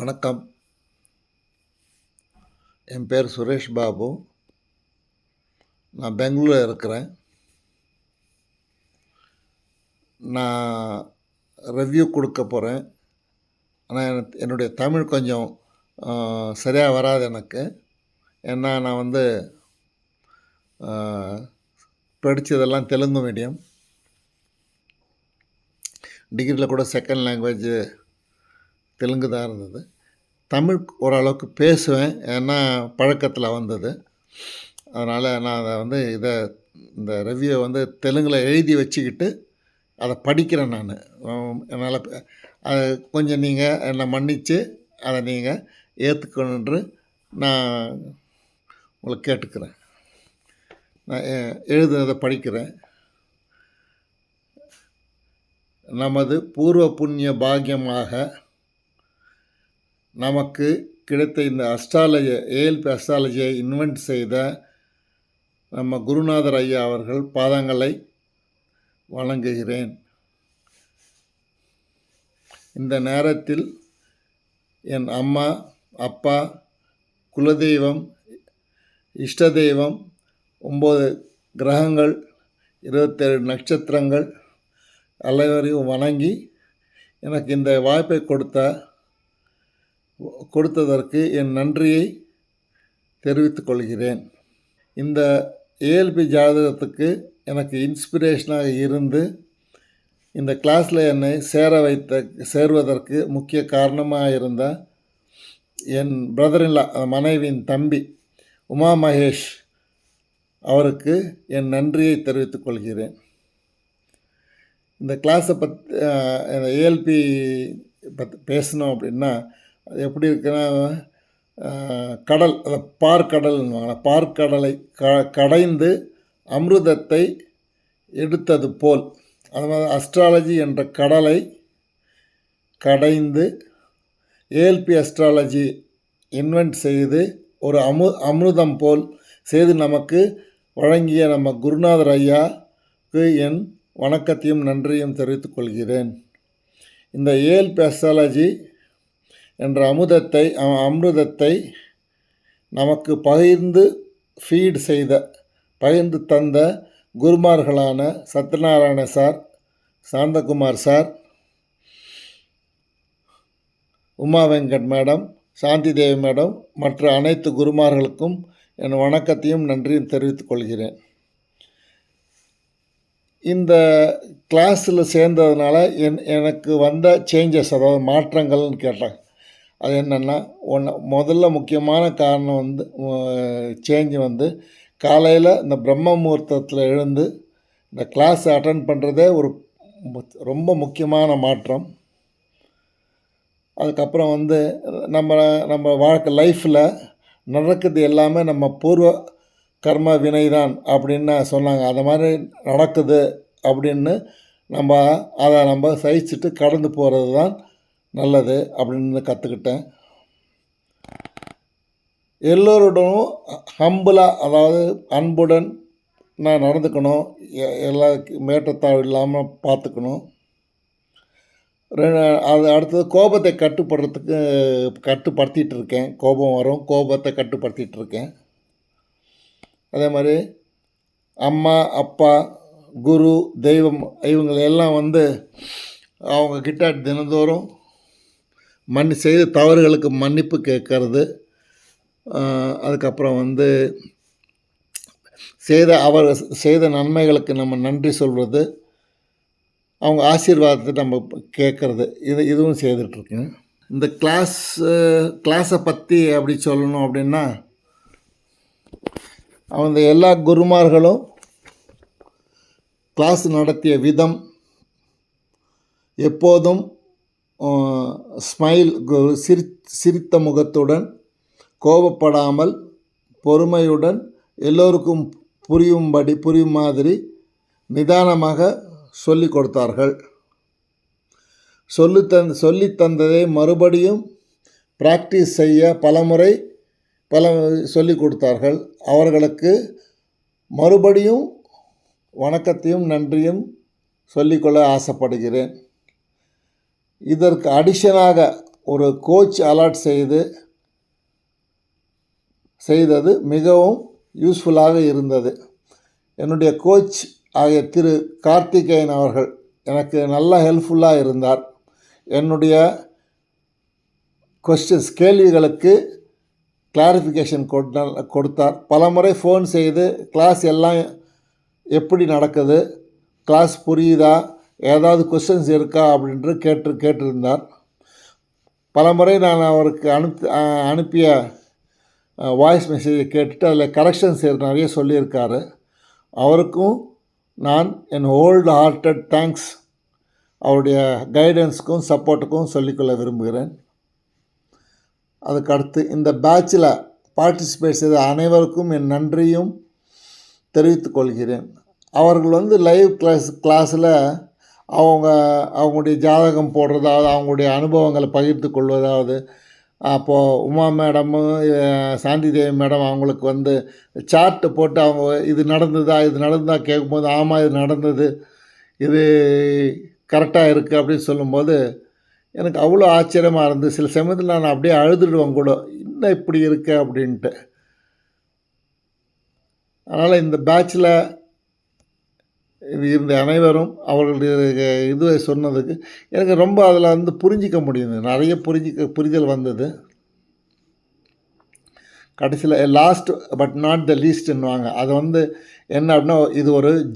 வணக்கம். என் பேர் சுரேஷ் பாபு. நான் பெங்களூரில் இருக்கிறேன். நான் ரிவ்யூ கொடுக்க போகிறேன் ஆனால் என்னுடைய தமிழ் கொஞ்சம் சரியாக வராது எனக்கு. ஏன்னா நான் வந்து படித்ததெல்லாம் தெலுங்கு மீடியம் டிகிரியில் கூட செகண்ட் லாங்குவேஜ் தெலுங்கு தான் இருந்தது. தமிழ் ஓரளவுக்கு பேசுவேன். ஏன்னா பழக்கத்தில் வந்தது. அதனால் நான் அதை வந்து இதை இந்த ரிவ்யூவை வந்து தெலுங்கில் எழுதி வச்சுக்கிட்டு அதை படிக்கிறேன் நான். என்னால் அது கொஞ்சம் நீங்கள் என்னை மன்னித்து அதை நீங்கள் ஏற்றுக்கணுன்று நான் உங்களை கேட்டுக்கிறேன். நான் எழுதுனதை படிக்கிறேன். நமது பூர்வ புண்ணிய பாக்கியமாக நமக்கு கிடைத்த இந்த அஸ்ட்ராலஜி ஏஎல்பி அஸ்ட்ராலஜியை இன்வென்ட் செய்த நம்ம குருநாதர் ஐயா அவர்கள் பாதங்களை வணங்குகிறேன் இந்த நேரத்தில் என் அம்மா அப்பா குலதெய்வம் இஷ்ட தெய்வம் ஒம்பது கிரகங்கள் இருபத்தேழு நட்சத்திரங்கள் அனைவரையும் வணங்கி எனக்கு இந்த வாய்ப்பை கொடுத்த கொடுத்ததற்கு என் நன்றியை தெரிவித்துக் கொள்கிறேன். இந்த ஏஎல்பி ஜாதகத்துக்கு எனக்கு இன்ஸ்பிரேஷனாக இருந்து இந்த கிளாஸில் என்னை சேர வைத்த சேர்வதற்கு முக்கிய காரணமாக இருந்த என் பிரதரின்லா மனைவியின் தம்பி உமா மகேஷ் அவருக்கு என் நன்றியை தெரிவித்துக் கொள்கிறேன். இந்த கிளாஸை பற்றி இந்த ஏஎல்பி பற்றி பேசணும் அப்படின்னா எப்படி இருக்குன்னா கடல் அதை பார்க்கடல்னுவாங்க பார்க்கடலை க கடைந்து அமிர்தத்தை எடுத்தது போல். அது மாதிரி அஸ்ட்ராலஜி என்ற கடலை கடைந்து ஏஎல்பி அஸ்ட்ராலஜி இன்வென்ட் செய்து ஒரு அமு அமிர்தம் போல் செய்து நமக்கு வழங்கிய நம்ம குருநாதர் ஐயாவுக்கு என் வணக்கத்தையும் நன்றியும் தெரிவித்துக் கொள்கிறேன். இந்த ஏஎல்பி அஸ்ட்ராலஜி என்ற அமுதத்தை அமிர்தத்தை நமக்கு பகிர்ந்து ஃபீட் செய்த பகிர்ந்து தந்த குருமார்களான Satyanarayana sir Santhakumar sir Uma Venkat madam Shanthi Devi madam மற்ற அனைத்து குருமார்களுக்கும் என் வணக்கத்தையும் நன்றியும் தெரிவித்துக் கொள்கிறேன். இந்த கிளாஸில் சேர்ந்ததுனால என் எனக்கு வந்த சேஞ்சஸ் அதாவது மாற்றங்கள்னு கேட்டாங்க. அது என்னென்னா ஒன்று முதல்ல முக்கியமான காரணம் வந்து சேஞ்சு வந்து காலையில் இந்த பிரம்ம முகூர்த்தத்தில் எழுந்து இந்த கிளாஸ் அட்டன் பண்ணுறதே ஒரு ரொம்ப முக்கியமான மாற்றம். அதுக்கப்புறம் வந்து நம்ம நம்ம வாழ்க்கை லைஃப்பில் நடக்குது எல்லாமே நம்ம பூர்வ கர்ம வினை தான் அப்படின்னு சொன்னாங்க. அந்த மாதிரி நடக்குது அப்படின்னு நம்ம அதை நம்ம சகிச்சுட்டு கடந்து போகிறது தான் நல்லது அப்படின்னு கற்றுக்கிட்டேன் எல்லோருடனும் ஹம்புலாக அதாவது அன்புடன் நான் நடந்துக்கணும். எல்லா மேட்டத்தாழ்வு இல்லாமல் பார்த்துக்கணும் அது அடுத்தது கோபத்தை கட்டுப்படுறதுக்கு கட்டுப்படுத்திகிட்டு இருக்கேன் கோபம் வரும் கோபத்தை கட்டுப்படுத்திகிட்டு இருக்கேன் அதே மாதிரி அம்மா அப்பா குரு தெய்வம் இவங்களெல்லாம் வந்து அவங்கக்கிட்ட தினந்தோறும் மன்னி செய்த தவறுகளுக்கு மன்னிப்பு கேட்கறது அதுக்கப்புறம் வந்து செய்த அவர் செய்த நன்மைகளுக்கு நம்ம நன்றி சொல்கிறது அவங்க ஆசீர்வாதத்தை நம்ம கேட்குறது இது இதுவும் செய்துட்ருக்கேன். இந்த கிளாஸ் கிளாஸை பற்றி அப்படி சொல்லணும் அப்படின்னா அவங்க எல்லா குருமார்களும் கிளாஸ் நடத்திய விதம் எப்போதும் ஸ்மைல் சிரி சிரித்த முகத்துடன் கோபப்படாமல் பொறுமையுடன் எல்லோருக்கும் புரியும்படி புரியும் மாதிரி நிதானமாக சொல்லி கொடுத்தார்கள். சொல்லி தந் சொல்லி தந்ததை மறுபடியும் ப்ராக்டிஸ் செய்ய பலமுறை பல சொல்லி கொடுத்தார்கள். அவர்களுக்கு மறுபடியும் வணக்கத்தையும் நன்றியும் சொல்லிக்கொள்ள ஆசைப்படுகிறேன். இதற்கு அடிஷனாக ஒரு கோச் அலாட் செய்து செய்தது மிகவும் யூஸ்ஃபுல்லாக இருந்தது. என்னுடைய கோச் ஆகிய திரு கார்த்திகேயன் அவர்கள் எனக்கு நல்லா ஹெல்ப்ஃபுல்லாக இருந்தார். என்னுடைய கொஸ்டின்ஸ் கேள்விகளுக்கு கிளாரிஃபிகேஷன் கொடுத்தால் கொடுத்தார். பலமுறை ஃபோன் செய்து கிளாஸ் எல்லாம் எப்படி நடக்குது? கிளாஸ் புரியுதா? ஏதாவது கொஸ்டின்ஸ் இருக்கா அப்படின்று கேட்டு கேட்டிருந்தார். பலமுறை நான் அவருக்கு அனுப்பி அனுப்பிய வாய்ஸ் மெசேஜை கேட்டுட்டு அதில் கரெக்ஷன்ஸ் நிறைய சொல்லியிருக்காரு. அவருக்கும் நான் என் ஓல்டு ஹார்ட்டட் தேங்க்ஸ் அவருடைய கைடன்ஸுக்கும் சப்போர்ட்டுக்கும் சொல்லிக்கொள்ள விரும்புகிறேன். அதுக்கடுத்து இந்த பேட்சில் பார்ட்டிசிபேட் செய்த அனைவருக்கும் என் நன்றியும் தெரிவித்துக்கொள்கிறேன் அவர்கள் வந்து லைவ் கிளாஸ் கிளாஸில் அவங்க அவங்களுடைய ஜாதகம் போடுறதாவது அவங்களுடைய அனுபவங்களை பகிர்ந்து கொள்வதாவது. அப்போது உமா மேடமும் சாந்தி தேவி மேடம் அவங்களுக்கு வந்து சார்ட்டு போட்டு அவங்க இது நடந்ததா இது நடந்ததா கேட்கும்போது ஆமாம் இது நடந்தது. இது கரெக்டாக இருக்குது அப்படின்னு சொல்லும்போது எனக்கு அவ்வளோ ஆச்சரியமாக இருந்து சில சமயத்தில் நான் அப்படியே அழுதுடுவேன் கூட. இன்னும் இப்படி இருக்கு அப்படின்ட்டு. அதனால் இந்த பேட்சில் இருந்த அனைவரும் அவர்களுடைய இது சொன்னதுக்கு எனக்கு ரொம்ப அதில் வந்து புரிஞ்சிக்க முடியுது. நிறைய புரிஞ்சிக்க புரிதல் வந்தது. கடைசியில் லாஸ்ட் பட் நாட் த லீஸ்ட்டுன்னுவாங்க அது வந்து என்ன அப்படின்னா இது ஒரு